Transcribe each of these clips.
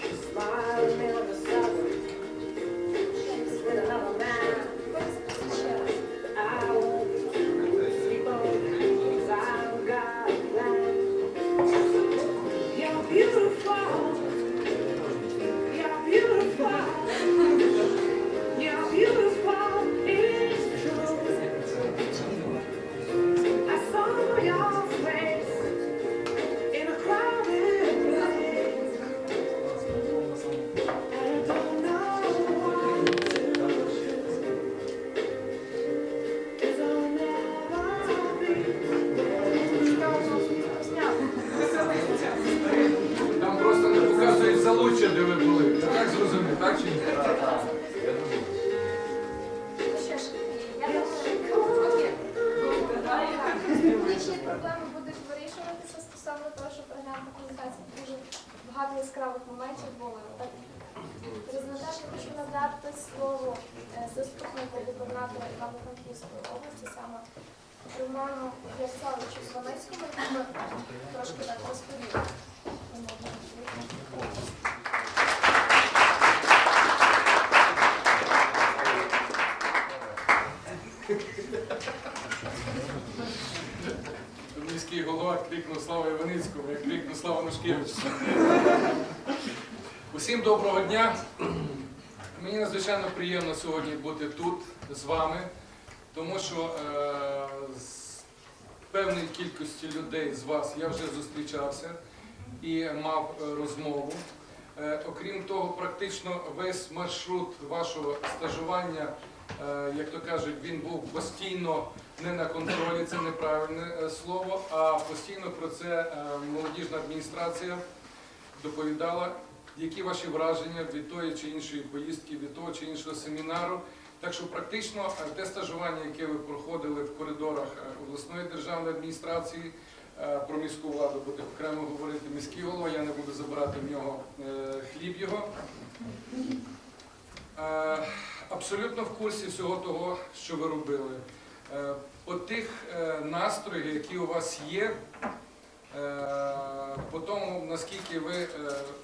She's smiling the Слава Нушкевичу. Усім доброго дня. Мені надзвичайно приємно сьогодні бути тут з вами, тому що е, з певною кількістю людей з вас я вже зустрічався і мав е, розмову. Е, окрім того, практично весь маршрут вашого стажування, як то кажуть, він був постійно не на контролі, це неправильне е, слово, а постійно про це е, молодіжна адміністрація доповідала, які ваші враження від тої чи іншої поїздки, від того чи іншого семінару. Так що практично е, те стажування, яке ви проходили в коридорах е, обласної державної адміністрації, е, про міську владу буде окремо говорити міський голова, я не буду забирати в нього е, хліб його. Абсолютно в курсі всього того, що ви робили. Е, По тих е, настроях, які у вас є, е, по тому, наскільки ви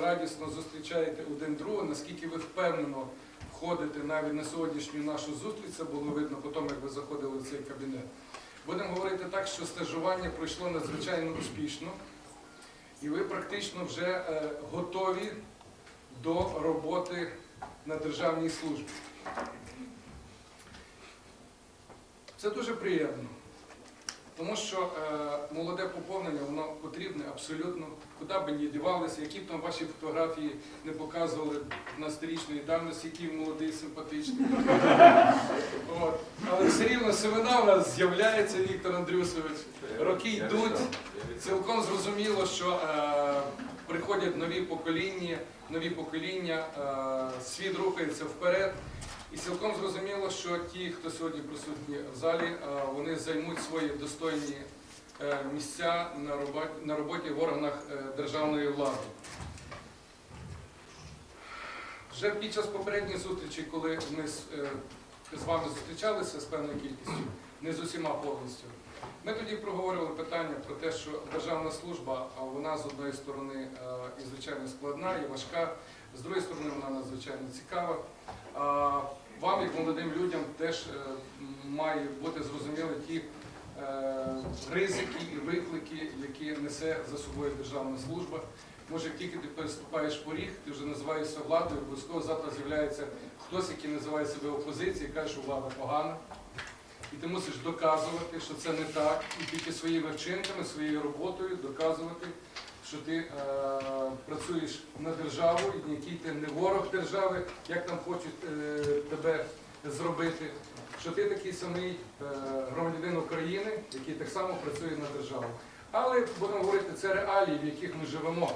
радісно зустрічаєте один другого, наскільки ви впевнено входите навіть на сьогоднішню нашу зустріч, це було видно по тому, як ви заходили в цей кабінет. Будемо говорити так, що стажування пройшло надзвичайно успішно, і ви практично вже готові до роботи на державній службі. Це дуже приємно, тому що е, молоде поповнення воно потрібне абсолютно, куди б ні дівалися, які б там ваші фотографії не показували на сторічної давності, який молодий, симпатичний. От. Але все рівно семена в нас з'являється Віктор Андрюсович. Роки йдуть. Цілком зрозуміло, що е, приходять нові покоління, нові покоління, е, світ рухається вперед. І цілком зрозуміло, що ті, хто сьогодні присутні в залі, е, вони займуть свої достойні е, місця на роботі, в органах е, державної влади. Вже під час попередньої зустрічі, коли ми з, вами зустрічалися з певною кількістю, не з усіма повністю, ми тоді проговорювали питання про те, що державна служба, вона з одної сторони і звичайно складна, і важка, з другої сторони вона надзвичайно цікава. Вам, як молодим людям, теж е, має бути зрозуміли ті е, ризики і виклики, які несе за собою державна служба. Може, як тільки ти переступаєш поріг, ти вже називаєшся владою, обов'язково завтра з'являється хтось, який називає себе опозицією, каже, що влада погана. І ти мусиш доказувати, що це не так, і тільки своїми вчинками, своєю роботою доказувати, що ти е, працюєш на державу, і який ти не ворог держави, як там хочуть е, тебе зробити, що ти такий самий е, громадянин України, який так само працює на державу. Але будемо говорити, це реалії, в яких ми живемо.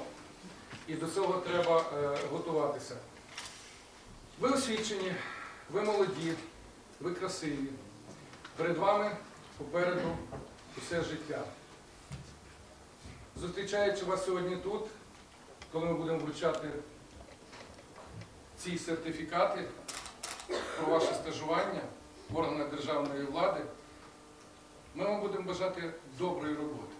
І до цього треба е, готуватися. Ви освічені, ви молоді, ви красиві. Перед вами попереду усе життя. Зустрічаючи вас сьогодні тут, коли ми будемо вручати ці сертифікати про ваше стажування в органах державної влади, ми вам будемо бажати доброї роботи.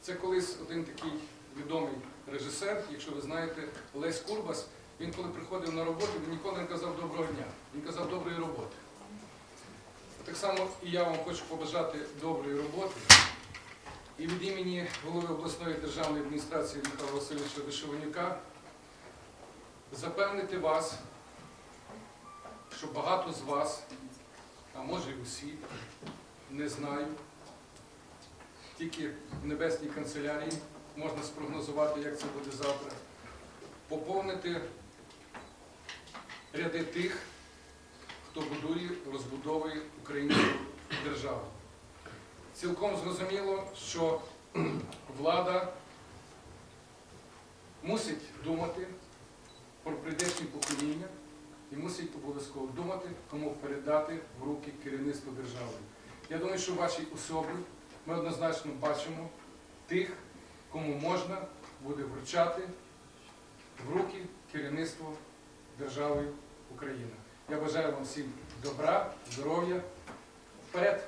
Це колись один такий відомий режисер, якщо ви знаєте, Лесь Курбас, він коли приходив на роботу, він ніколи не казав доброго дня, він казав доброї роботи. Так само і я вам хочу побажати доброї роботи. І від імені голови обласної державної адміністрації Михайла Васильовича Вишиванюка запевнити вас, що багато з вас, а може й усі, не знаю, тільки в небесній канцелярії можна спрогнозувати, як це буде завтра, поповнити ряди тих, хто будує, розбудовує українську державу. Цілком зрозуміло, що влада мусить думати про прийдешні покоління і мусить обов'язково думати, кому передати в руки керівництво держави. Я думаю, що в вашій особі ми однозначно бачимо тих, кому можна буде вручати в руки керівництво держави Україна. Я бажаю вам всім добра, здоров'я. Вперед!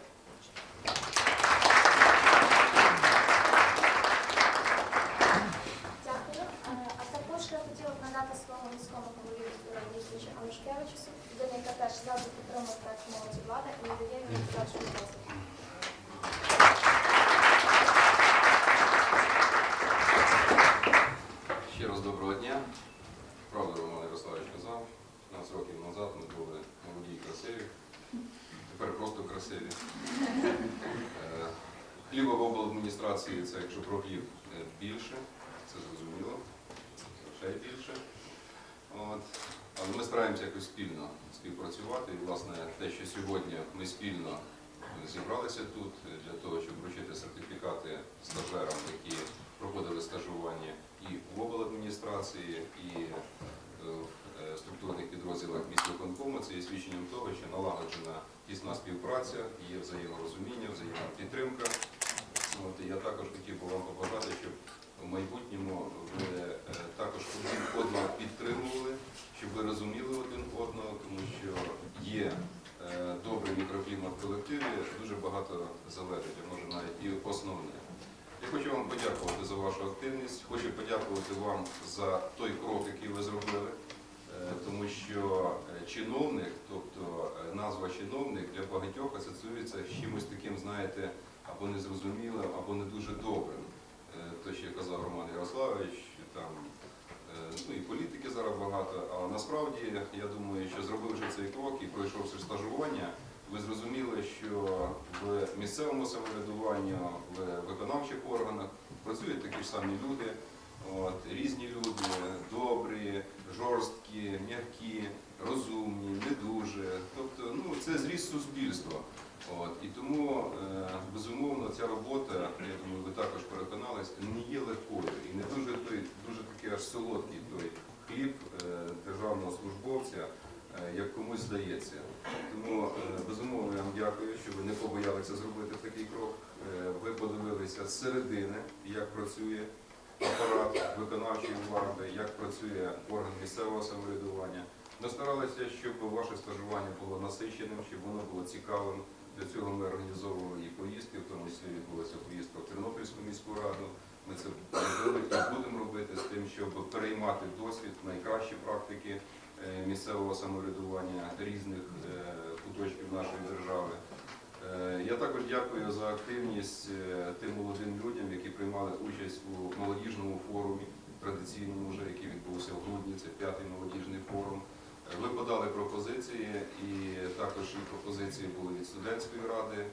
Дякую. Е, А також я хотіла б надати слово міському голові Віктору Олексійовичу Анушкевичусу, людина, яка теж завжди підтримує проект молоді влада і надає йому першу досвід. Ще раз доброго дня. Правда, Роман Ярославович казав, 15 років назад ми були молоді і красиві, тепер просто красиві. Е, Хліба в обладміністрації це якщо про е, більше, це зрозуміло, ще більше. От. Але ми стараємося якось спільно співпрацювати. І, власне, те, що сьогодні ми спільно зібралися тут для того, щоб вручити сертифікати стажерам, які проходили стажування і в обладміністрації, і е, в е, структурних підрозділах міськвиконкому, це є свідченням того, що налагоджена тісна співпраця, є взаєморозуміння, взаємопідтримка. От, я також хотів би вам побажати, щоб в майбутньому ви е, також один одного підтримували, щоб ви розуміли один одного, тому що є е, добрий мікроклімат в колективі, дуже багато залежить, а може навіть і основне. Я хочу вам подякувати за вашу активність, хочу подякувати вам за той крок, який ви зробили, е, тому що чиновник, тобто назва чиновник для багатьох асоціюється з чимось таким, знаєте, або незрозумілим, або не дуже добрим. Е, Те, що казав Роман Ярославович, там е, ну і політики зараз багато, а насправді я думаю, що зробивши цей крок і пройшовши стажування, ви зрозуміли, що в місцевому самоврядуванні, в виконавчих органах працюють такі ж самі люди, от, різні люди, добрі, жорсткі, м'які, розумні, не дуже. Тобто, ну, це зріст суспільства. От, і тому, е, безумовно, ця робота, я думаю, ви також переконались, не є легкою і не дуже той, дуже такий аж солодкий той хліб е, державного службовця, е, як комусь здається. Тому, безумовно, я вам дякую, що ви не побоялися зробити такий крок. Ви подивилися з середини, як працює апарат виконавчої влади, як працює орган місцевого самоврядування. Ми старалися, щоб ваше стажування було насиченим, щоб воно було цікавим. Для цього ми організовували і поїздки, в тому числі відбулася поїздка в Тернопільську міську раду. Ми це робили і будемо робити з тим, щоб переймати досвід, найкращі практики е, місцевого самоврядування різних е, куточків нашої держави. Е, Я також дякую за активність тим молодим людям, які приймали участь у молодіжному форумі, традиційному вже, який відбувся в грудні, це п'ятий молодіжний форум. Подали пропозиції, і також і пропозиції були від студентської ради,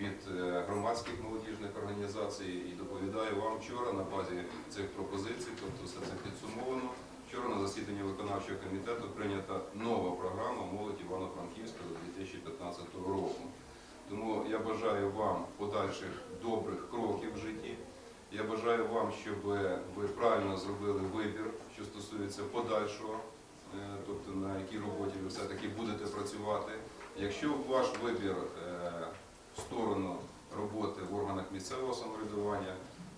від е, громадських молодіжних організацій. І доповідаю вам вчора на базі цих пропозицій, тобто все це підсумовано. Вчора на засіданні виконавчого комітету прийнята нова програма молодь Івано-Франківська до 2015 року. Тому я бажаю вам подальших добрих кроків в житті. Я бажаю вам, щоб ви правильно зробили вибір, що стосується подальшого, тобто на якій роботі ви все-таки будете працювати. Якщо ваш вибір е, в сторону роботи в органах місцевого самоврядування,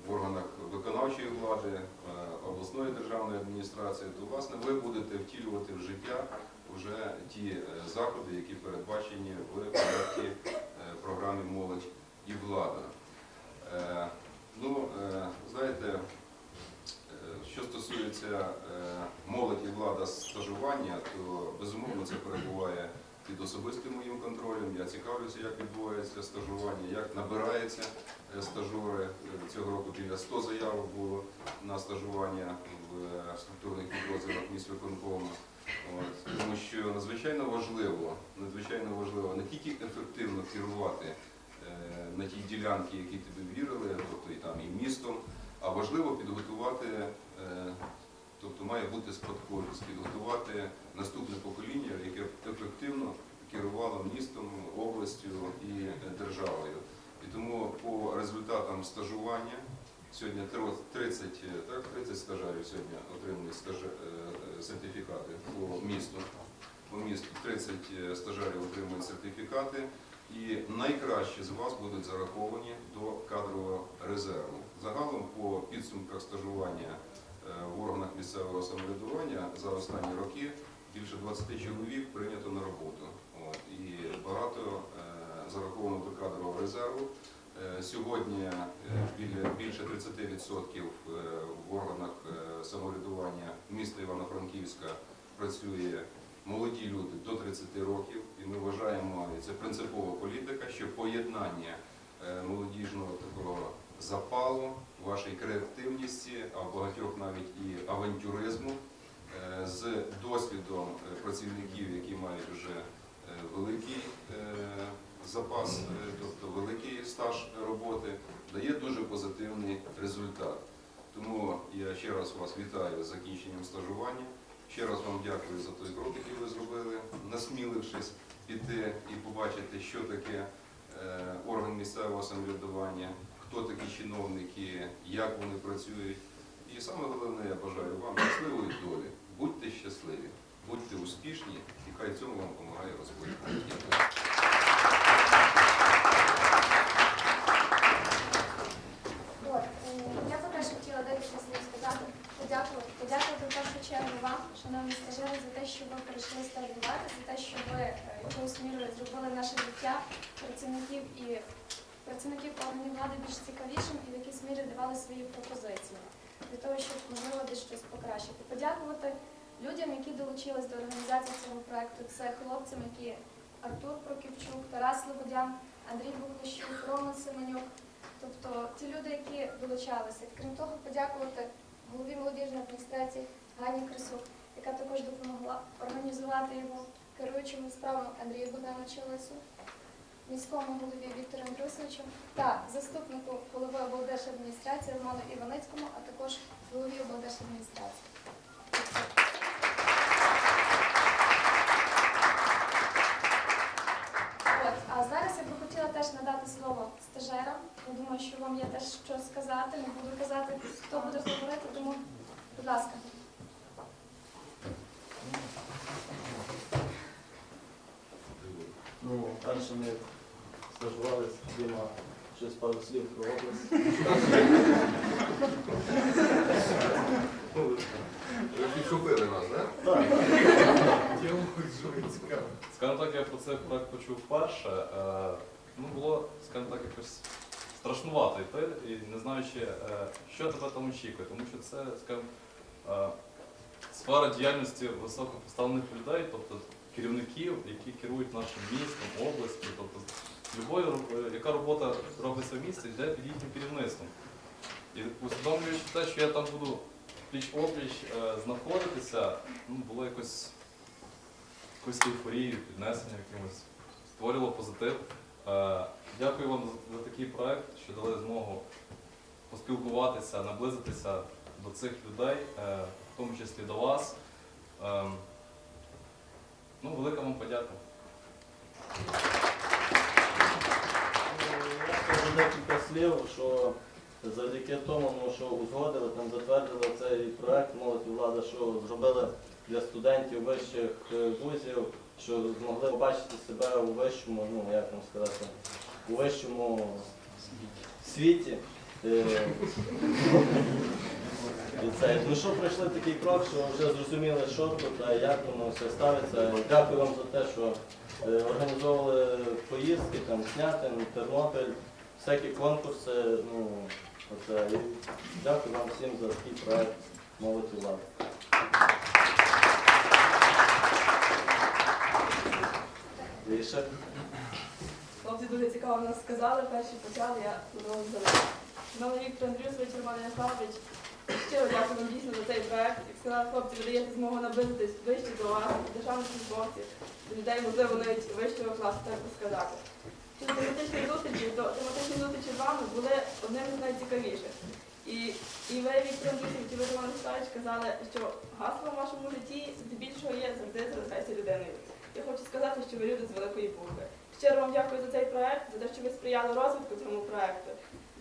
в органах виконавчої влади, е, обласної державної адміністрації, то власне ви будете втілювати в життя вже ті е, заходи, які передбачені в проєкті е, програмі Молодь і влада. Е, Ну, е, знаєте, е, що стосується е, молодь і влада стажування, то безумовно це перебуває під особистим моїм контролем. Я цікавлюся, як відбувається стажування, як набираються е, стажери. Е, Цього року біля 100 заявок було на стажування в структурних підрозділах міськвиконкому. От, Тому що надзвичайно важливо, надзвичайно важливо не тільки ефективно керувати на тій ділянці, які тобі вірили, тобто і там і містом, а важливо підготувати, е, тобто має бути спадковість, підготувати наступне покоління, яке ефективно керувало містом, областю і е, державою. І тому по результатам стажування сьогодні 30, е, так, 30 стажерів сьогодні отримують е, сертифікати по місту. По місту 30 стажерів отримують сертифікати. І найкращі з вас будуть зараховані до кадрового резерву. Загалом по підсумках стажування е, в органах місцевого самоврядування за останні роки більше 20 чоловік прийнято на роботу. От, і багато е, зараховано до кадрового резерву. Е, Сьогодні більше 30% е, в органах самоврядування міста Івано-Франківська працює молоді люди до 30 років, і ми вважаємо, і це принципова політика, що поєднання молодіжного такого запалу, вашої креативності, а в багатьох навіть і авантюризму е, з досвідом е, працівників, які мають вже е, великий запас, тобто великий стаж роботи, дає дуже позитивний результат. Тому я ще раз вас вітаю з закінченням стажування. Ще раз вам дякую за той крок, який ви зробили, насмілившись піти і побачити, що таке орган місцевого самоврядування, хто такі чиновники, як вони працюють. І саме головне, я бажаю вам щасливої долі. Будьте щасливі, будьте успішні, і хай цьому вам допомагає. От, е, я би хотіла декілька сказати. Подякувати, подякувати в першу чергу вам, шановні стажери, за те, що ви прийшли стажувати, за те, що ви е, якоюсь мірою зробили наше життя працівників і працівників органів влади більш цікавішим і в якійсь мірі давали свої пропозиції для того, щоб можливо десь щось покращити. Подякувати людям, які долучились до організації цього проекту. Це хлопцям, які Артур Проківчук, Тарас Слободян, Андрій Бухлищук, Роман Семенюк. Тобто ті люди, які долучалися. Крім того, подякувати голові молодіжної адміністрації Гані Крисюк, яка також допомогла організувати його керуючому справами Андрію Богдановичу Лису, міському голові Віктору Андрусовичу та заступнику голови облдержадміністрації Роману Іваницькому, а також голові облдержадміністрації. Зараз я би хотіла теж надати слово стажерам. Я думаю, що вам є теж що сказати. Не буду казати, хто буде говорити, тому, будь ласка. Ну, раніше ми стажувалися, Діма, щось пару слів про область. Ви підхопили нас, так? Так, Скажімо так, я про це проект почув вперше. Е, Ну, було, скажімо так, якось страшнувато йти і не знаючи, е, що тебе там очікує, тому що це, скажімо, е, сфера діяльності високопоставлених людей, тобто керівників, які керують нашим містом, областю, тобто любою, яка робота робиться в місті, йде під їхнім керівництвом. І усвідомлюючи те, що я там буду пліч-опліч е, знаходитися, ну, було якось якоюсь ейфорією, піднесенням якимось, створювало позитив. Е, Дякую вам за, такий проект, що дали змогу поспілкуватися, наблизитися до цих людей, е, в тому числі до вас. Ем, Ну, велика вам подяка. Декілька слів, що завдяки тому, ну, що узгодили, там затвердили цей проект молодь і влада, що зробили для студентів вищих е, вузів, що змогли побачити себе у вищому, ну як вам сказати, у вищому світі. І це, ну що пройшли такий крок, що вже зрозуміли, що тут, а як воно все ставиться. Дякую вам за те, що е, організовували поїздки, там Снятин, Тернопіль, всякі конкурси. Ну, оце. І дякую вам всім за такий проект молодь і влада. Хлопці дуже цікаво нас сказали, перші почали, я продовжую залишити. Шановний Віктор Андрюсович, Роман Ярославович, щиро дякую вам дійсно за цей проект. Як сказали хлопці, ви даєте змогу наблизитись вище до вас, державних службовців, до людей, можливо, навіть вищого класу, так би сказати. Щодо тематичної зустрічі, то тематичні зустрічі з вами були одним з найцікавіших. І, і ви, Віктор Андрюсович, і ви, Роман Ярославович, казали, що гаслом в вашому житті здебільшого є завжди залишайся людиною. Я хочу сказати, що ви люди з великої букви. Щиро вам дякую за цей проект, за те, що ви сприяли розвитку цьому проекту.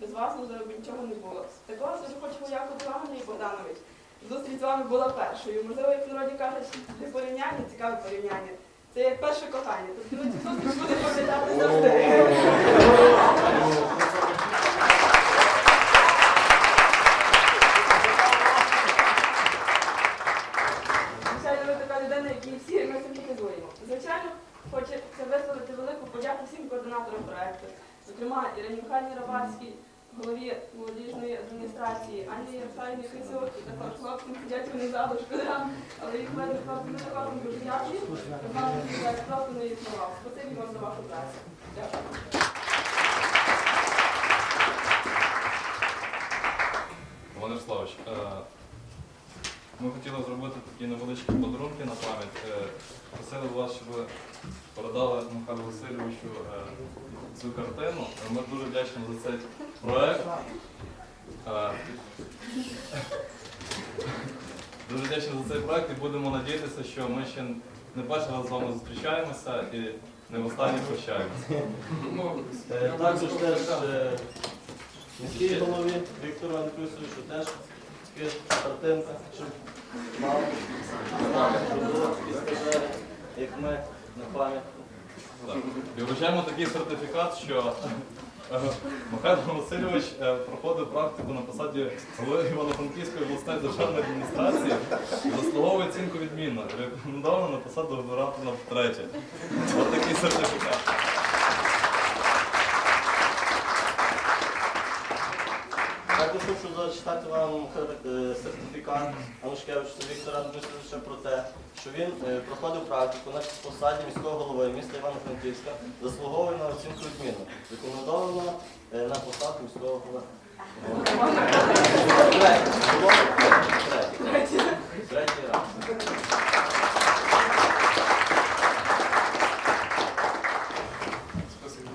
Без вас, б нічого не було. Також дуже хочу подякувати вам, Андрій Богданович. Зустріч з вами була першою. Можливо, як в народі кажуть, для порівняння, цікаве порівняння. Це як перше кохання. Тобто ви цю зустріч буде пам'ятати завжди. Звичайно, ви така людина, якій всі ми симпатизуємо. Звичайно, хочеться висловити велику подяку всім координаторам проекту, зокрема Ірині Михайлівні Равацькій, голові молодіжної адміністрації, Анні Ярославівні Крисюк, і також хлопцям сидять вони ззаду, але їх мене хлопці ми також дуже дякую. Вам так просто не існував. Спасибі вам за вашу працю. Дякую. Ярославович, е, ми хотіли зробити такі невеличкі подарунки на пам'ять. Е, Просили вас, щоб передали Михайлу Васильовичу е, цю картину. Ми дуже вдячні за цей проект. Дуже вдячні за цей проект і будемо надіятися, що ми ще не перший раз з вами зустрічаємося і не востаннє прощаємося. Домовились. Е, Також теж е, міській голові Віктору Андрюсовичу теж таке картинка, щоб мав знати, що було і сказали, як ми на пам'ятку. Так. І вручаємо такий сертифікат, що Михайло Васильович е, проходив практику на посаді голови Івано-Франківської обласної державної адміністрації, заслуговує оцінку відмінно. Рекомендовано на посаду губернатора втретє. Ось такий сертифікат. Також хочу зачитати вам е, сертифікат Анушкевича Віктора Андрюсовича про те, що він е, проходив практику на посаді міського голови міста Івано-Франківська, заслуговує на оцінку відміну. Рекомендовано е, на посаду міського голови. Третій раз. Спасибо.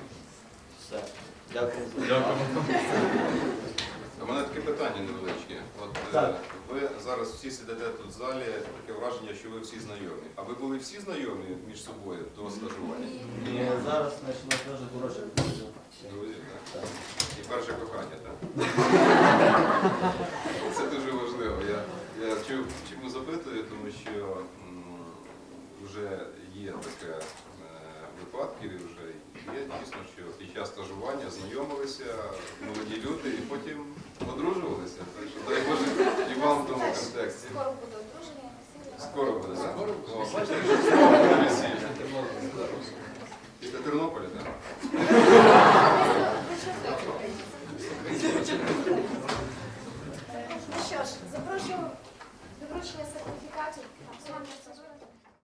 Все. Дякую. за Дякую. У мене таке питання невеличке. От е, Так. ви зараз всі сидите тут в залі, таке враження, що ви всі знайомі. А ви були всі знайомі між собою до стажування? І зараз значить, дуже хороше друзі. Друзі, так? І перше кохання, так? Це дуже важливо. Я, я чому, запитую, тому що вже є таке е, випадки, вже є дійсно, що під час стажування знайомилися молоді люди і потім одружувалися. Так що дай Боже і вам в тому контексті. Скоро буде, так? Скоро буде весілля. Після Тернополь, так?